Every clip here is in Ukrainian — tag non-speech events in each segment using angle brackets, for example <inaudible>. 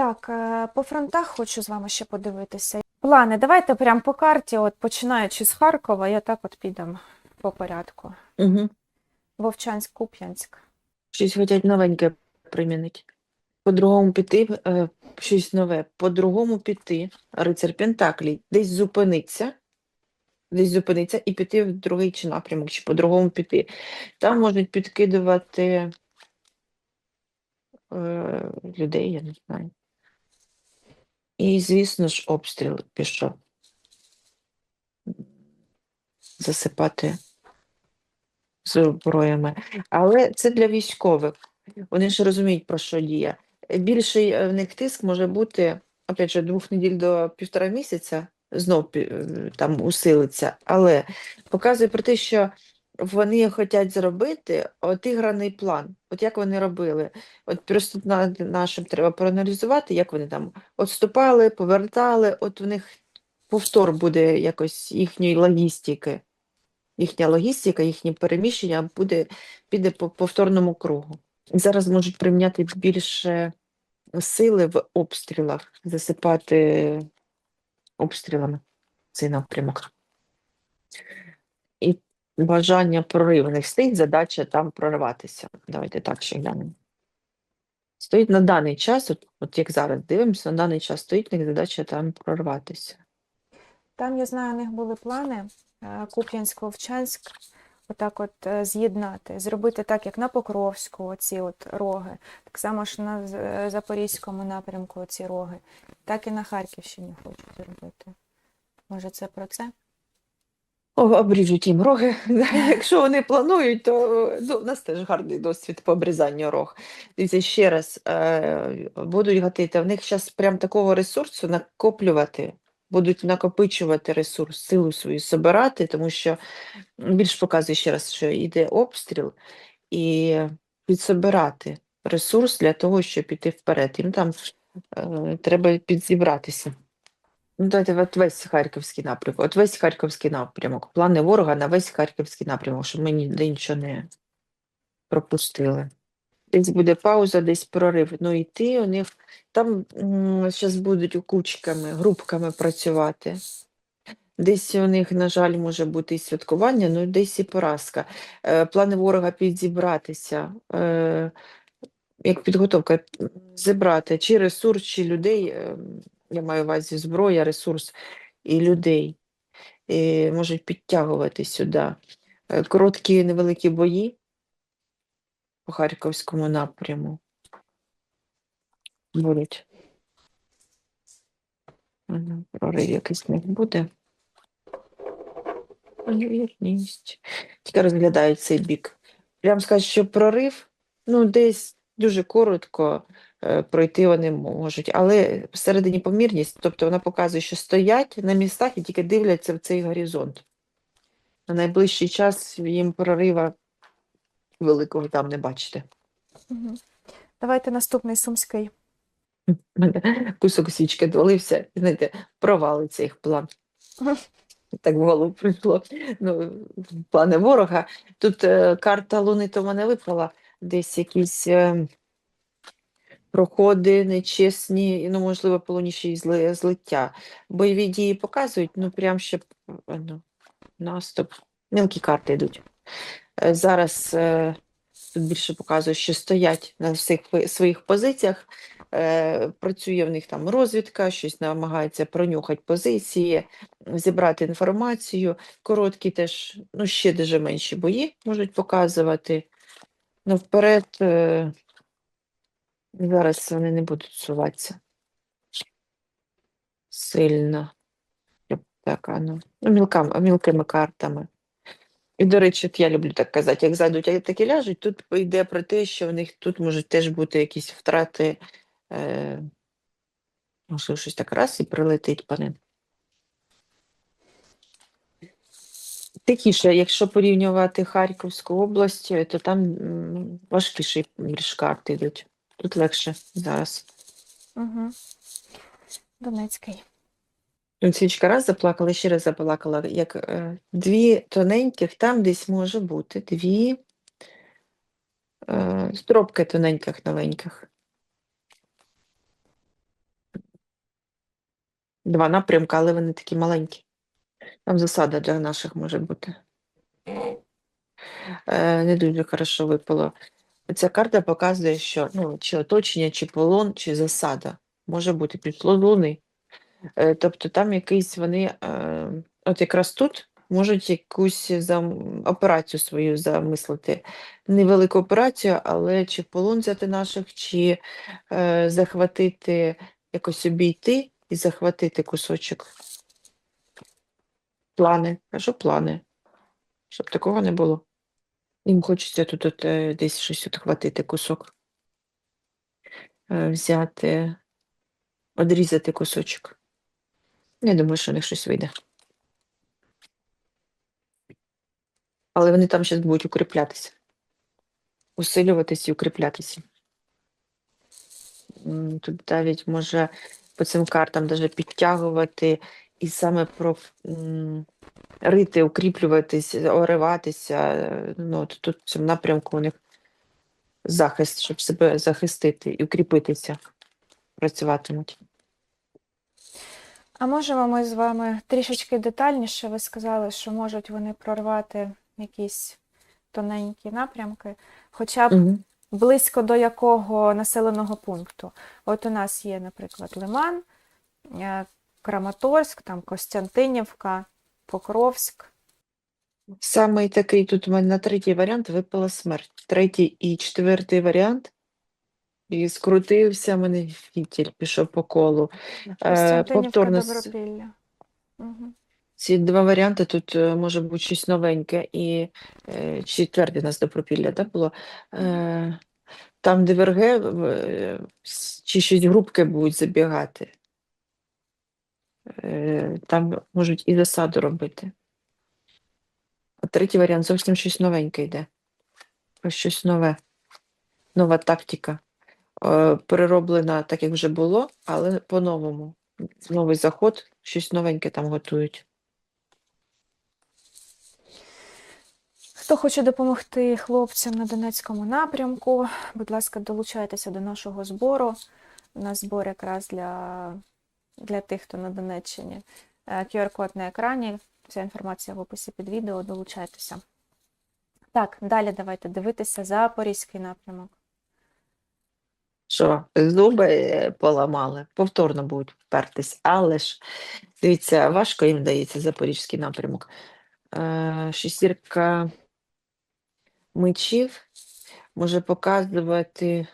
Так, е, по фронтах хочу з вами ще подивитися. Плани, давайте прямо по карті, от починаючи з Харкова, я так от підемо по порядку. Угу. Вовчанськ, Куп'янськ. Щось хочуть новеньке примінити. По-другому піти, е, щось нове. По-другому піти, рицар Пентаклій, десь зупиниться, десь зупиниться і піти в другий чи напрямок, чи по-другому піти. Там можуть підкидувати е, людей, я не знаю. І, звісно ж, обстріл пішов. Засипати зброями. Але це для військових. Вони ж розуміють, про що діє. Більший е, в них тиск може бути, опять же, двох неділь до півтора місяця, знов е, там усилиться, але показує про те, що вони хочуть зробити отиграний план. От як вони робили. От просто на нашим треба проаналізувати, як вони там відступали, повертали. От в них повтор буде якось їхньої логістики. Їхня логістика, їхнє переміщення буде, піде по повторному кругу. Зараз можуть приміняти більше сили в обстрілах, засипати обстрілами цей напрямок. Бажання проривних стоїть задача там прорватися. Давайте так ще глянемо. Стоїть на даний час, от, от як зараз дивимося, на даний час стоїть них задача там прорватися. Там, я знаю, у них були плани е, Куп'янськ, Вовчанськ, отак от е, з'єднати, зробити так, як на Покровську, оці от роги, так само ж на е, Запорізькому напрямку оці роги, так і на Харківщині хочуть зробити. Може, це про це? Обріжуть їм роги. <laughs> Якщо вони планують, то ну, у нас теж гарний досвід по обрізанню рог. Дивіться, ще раз, е, будуть гатити. В них зараз прям такого ресурсу накоплювати, будуть накопичувати ресурс, силу свою збирати, тому що більш показує ще раз, що йде обстріл, і підсобирати ресурс для того, щоб піти вперед. Їм там е, треба підзібратися. Ну, давайте от весь Харківський напрямок. От весь Харківський напрямок. Плани ворога на весь Харківський напрямок, щоб ми ніде нічого не пропустили. Десь буде пауза, десь прорив. Ну, йти у них там зараз будуть кучками, групками працювати. Десь у них, на жаль, може бути і святкування, ну десь і поразка. Е, плани ворога підзібратися. Е, як підготовка, зібрати чи ресурс, чи людей, е, я маю в увазі зброя, ресурс і людей, і можуть підтягувати сюди. Е, Короткі невеликі бої по Харківському напряму будуть. Прорив якийсь них буде. Ймовірність. Тільки розглядають цей бік. Прям скажу, що прорив, ну, десь дуже коротко пройти вони можуть, але всередині помірність, тобто вона показує, що стоять на містах і тільки дивляться в цей горизонт. На найближчий час їм прорива великого там не бачите. Давайте наступний Сумський. У <laughs> мене кусок свічки долився, знаєте, провалиться їх план. <laughs> Так в голову прийшло. Ну, плани ворога. Тут е, карта Луни то мене випала, десь якісь е, проходи нечесні, ну, можливо, по луні ще й зли, злиття. Бойові дії показують, ну прям ще ну, наступ. Мілкі карти йдуть. Е, зараз е, тут більше показує, що стоять на всіх своїх позиціях. Е, працює в них там розвідка, щось намагається пронюхати позиції, зібрати інформацію. Короткі теж, ну ще дуже менші бої можуть показувати. Ну, вперед зараз вони не будуть суватися сильно. Так, а ну, ну мілкам, мілкими картами. І, до речі, я люблю так казати, як зайдуть, а так і ляжуть, тут йде про те, що в них тут можуть теж бути якісь втрати. Е, можливо, щось так раз і прилетить ним. Тихіше, якщо порівнювати Харківську область, то там важкіші більш карти йдуть. Тут легше зараз. Угу. Донецький. Свічка раз заплакала, ще раз заплакала, як е, дві тоненьких, там десь може бути дві е, стропки тоненьких новеньких. Два напрямки, але вони такі маленькі. Там засада для наших може бути. Е, не дуже хорошо випало. Ця карта показує, що ну, чи оточення, чи полон, чи засада. Може бути пішло луни. Е, тобто там якийсь вони, е, от якраз тут можуть якусь зам... операцію свою замислити. Невелику операцію, але чи полон взяти наших, чи е, захватити, якось обійти і захватити кусочок. Плани, кажу плани, щоб такого не було. Їм хочеться тут от, е, десь щось отхватити кусок, е, взяти, одрізати кусочок. Я думаю, що у них щось вийде. Але вони там зараз будуть укріплятися. Усилюватися і укріплятися. Тут навіть може по цим картам даже підтягувати і саме про рити, укріплюватись, ориватися. е, Ну, тут в цьому напрямку у них захист, щоб себе захистити і укріпитися, працюватимуть. А можемо ми з вами трішечки детальніше, ви сказали, що можуть вони прорвати якісь тоненькі напрямки, хоча б Угу. близько до якого населеного пункту. От у нас є, наприклад, Лиман, е, Краматорськ, там Костянтинівка, Покровськ. Саме такий тут у мене на третій варіант випала смерть. Третій і четвертий варіант. І скрутився мене фітіль, пішов по колу. Е, повторно. Угу. ці два варіанти тут е, може бути щось новеньке. І е, четвертий у нас до пропілля да, було. Е, там ДВРГ е, чи щось групки будуть забігати. Е, там можуть і засаду робити. А третій варіант зовсім щось новеньке йде. Ось щось нове. Нова тактика. Е, перероблена так, як вже було, але по-новому. Новий заход, щось новеньке там готують. Хто хоче допомогти хлопцям на Донецькому напрямку, будь ласка, долучайтеся до нашого збору. У нас збор якраз для, для тих, хто на Донеччині. Е, QR-код на екрані, вся інформація в описі під відео, долучайтеся. Так, далі давайте дивитися Запорізький напрямок. Що, зуби е, поламали, повторно будуть впертись, але ж дивіться, важко їм дається запорізький напрямок. Е, шестірка мечів може показувати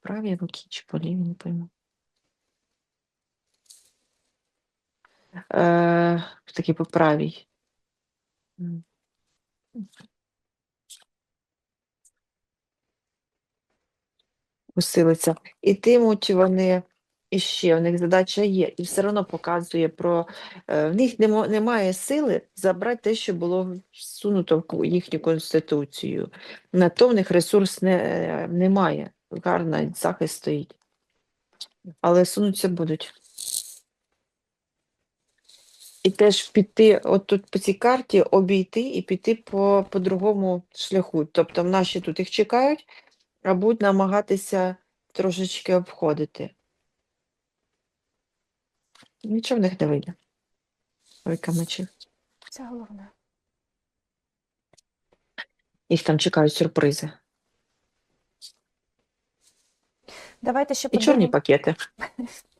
правій руки чи по лівій, не пойму. Е, таки по правій. Усилиться. І тимуть вони іще, в них задача є, і все одно показує про е, в них немає сили забрати те, що було всунуто в їхню конституцію. На то в них ресурс не, е, немає. Гарний захист стоїть. Але сунуться будуть. І теж піти, от тут по цій карті обійти і піти по, по другому шляху. Тобто наші тут їх чекають, а будуть намагатися трошечки обходити. Нічого в них не вийде. Ой, мечів. Це головне. Їх там чекають сюрпризи. Давайте ще І чорні пакети. <laughs>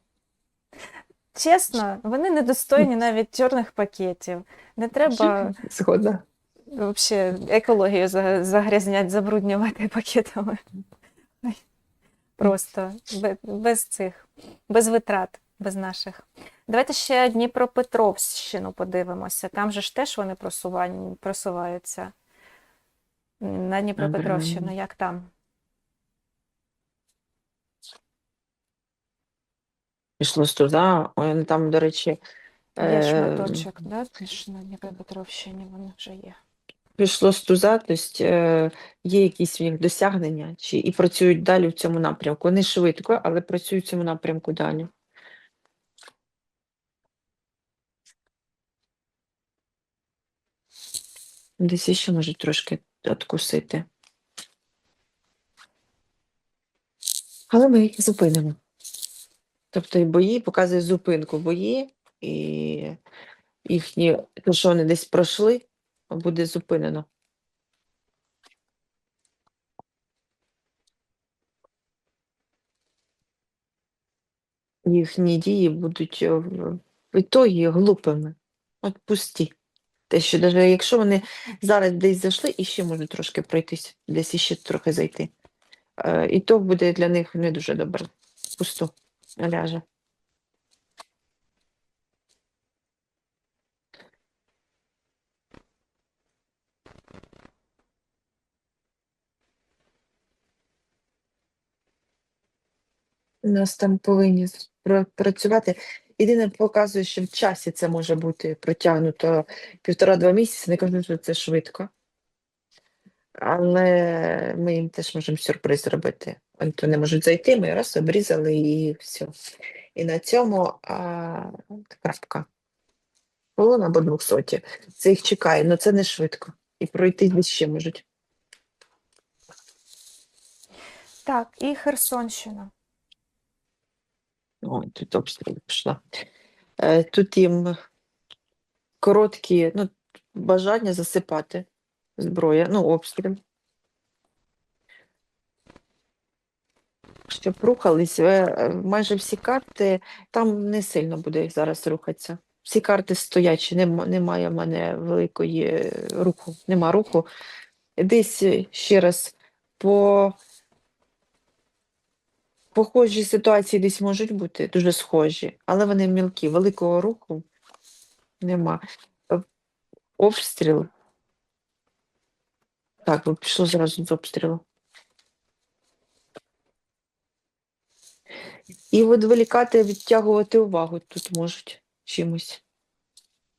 Чесно, вони недостойні навіть чорних пакетів. Не треба Згодна. Вообще екологію загрязнять, забруднювати пакетами. Просто без, цих, без витрат, без наших. Давайте ще Дніпропетровщину подивимося. Там же ж теж вони просуваються. На Дніпропетровщину, як там? Пішло з туди. Ой, вони там, до речі, Є е, шматочок, да? Теж на Дніпропетровщині вони вже є. пішло з туза, тобто е, є якісь в них досягнення, чи і працюють далі в цьому напрямку. Не швидко, але працюють в цьому напрямку далі. Десь ще можуть трошки откусити. Але ми їх зупинимо. Тобто і бої показує зупинку бої, і їхні, то, що вони десь пройшли, буде зупинено. Їхні дії будуть е, в в ітогі глупими, от пусті. Те, що навіть якщо вони зараз десь зайшли, і ще можуть трошки пройтись, десь іще трохи зайти. Е, І то буде для них не дуже добре. Пусто ляже. У нас там повинні працювати. Єдине показує, що в часі це може бути протягнуто півтора-два місяці. Не кажу, що це швидко. Але ми їм теж можемо сюрприз зробити. То не можуть зайти, ми раз обрізали і все. І на цьому а, крапка. Колона або 200. Це їх чекає, але це не швидко. І пройти ще можуть. Так, і Херсонщина. Ой, тут обстріл пішла. Е, Тут їм короткі ну, бажання засипати зброя, ну, обстріл. Щоб рухались, е, е, майже всі карти, там не сильно буде їх зараз рухатися. Всі карти стоячі, нема, немає в мене великої е, руху, нема руху. Десь ще раз по похожі ситуації десь можуть бути, дуже схожі, але вони мілкі, великого руху нема. Обстріл. Так, пішло зразу з обстрілу. І відволікати, відтягувати увагу тут можуть чимось.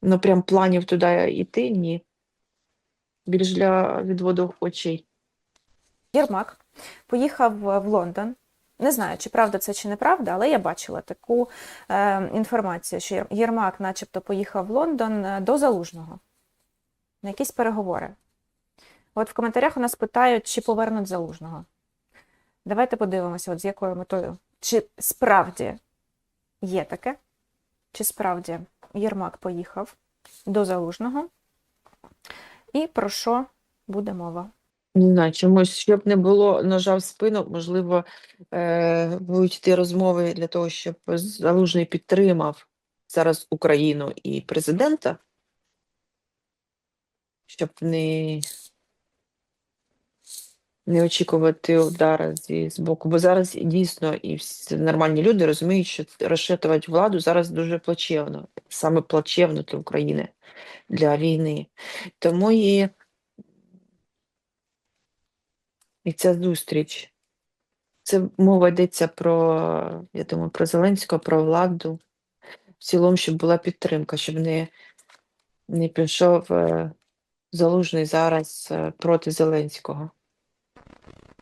Ну, прям планів туди йти, ні. Більш для відводу очей. Єрмак поїхав в в Лондон. Не знаю, чи правда це чи неправда, але я бачила таку е, інформацію, що Єрмак, начебто, поїхав в Лондон е, до Залужного на якісь переговори. От в коментарях у нас питають, чи повернуть Залужного. Давайте подивимося, от з якою метою. Чи справді є таке? Чи справді Єрмак поїхав до Залужного? І про що буде мова? Не знаю, чомусь, щоб не було ножа в спину, можливо, е, будуть йти розмови для того, щоб Залужний підтримав зараз Україну і президента, щоб не, не очікувати удара зі з боку. Бо зараз дійсно і всі нормальні люди розуміють, що розшатувати владу зараз дуже плачевно, саме плачевно для України, для війни. Тому і І ця зустріч. Це мова йдеться про, я думаю, про Зеленського, про владу. В цілому, щоб була підтримка, щоб не, не пішов е, залужний зараз е, проти Зеленського.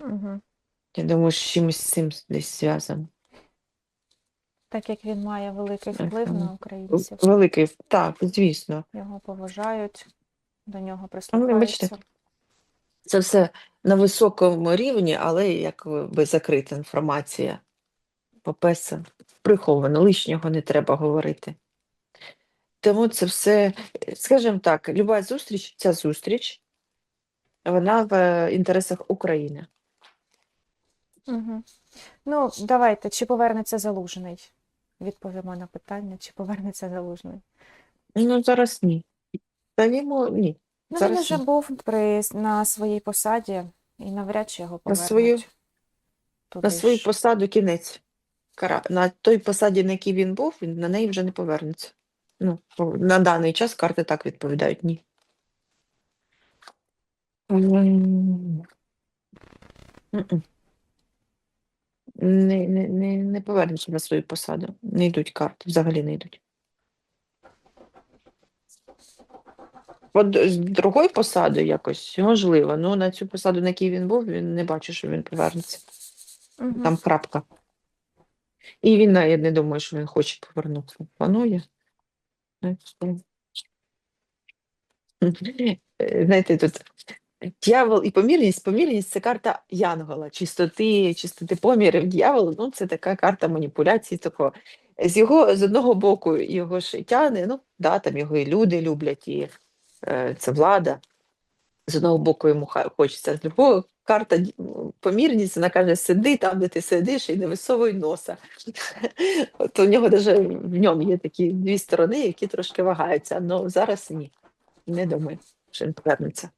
Угу. Я думаю, що чимось з цим десь зв'язано. Так як він має великий вплив на українців, Великий, так, звісно. його поважають, до нього Ну, прислухаються. бачите. Це все на високому рівні, але як би закрита інформація. Попеса приховано, лишнього не треба говорити. Тому це все, скажімо так, люба зустріч, ця зустріч, вона в е, інтересах України. Угу. Ну, давайте, чи повернеться залужний? Відповімо на питання, чи повернеться залужний. Ну, зараз ні. Та йому ні. Ну, він вже ні. був при, на своїй посаді і навряд чи його На свою- туди На свою ж. посаду кінець. Кара... На той посаді, на якій він був, він на неї вже не повернеться. Ну, на даний час карти так відповідають ні. М. Мгм. Не, не, не, не повернеться на свою посаду. Не йдуть карти, взагалі не йдуть. От з другою посадою якось можливо, ну на цю посаду, на якій він був, він не бачу, що він повернеться. Мгм. Там крапка. І він навіть не думає, що він хоче повернутися. Планує. Е, Знаєте, тут Дьявол і помірність. Помірність це карта Янгола, чистоти, чистоти помірів. Дьявол, ну це така карта маніпуляції такого. З його з одного боку його ж ну да, там його і люди люблять, і е, це влада. З одного боку йому хочеться, з другого карта помірність, вона каже, сиди там, де ти сидиш, і не висовуй носа. <laughs> От у нього даже в ньому є такі дві сторони, які трошки вагаються. але зараз ні. Не думаю, що він повернеться.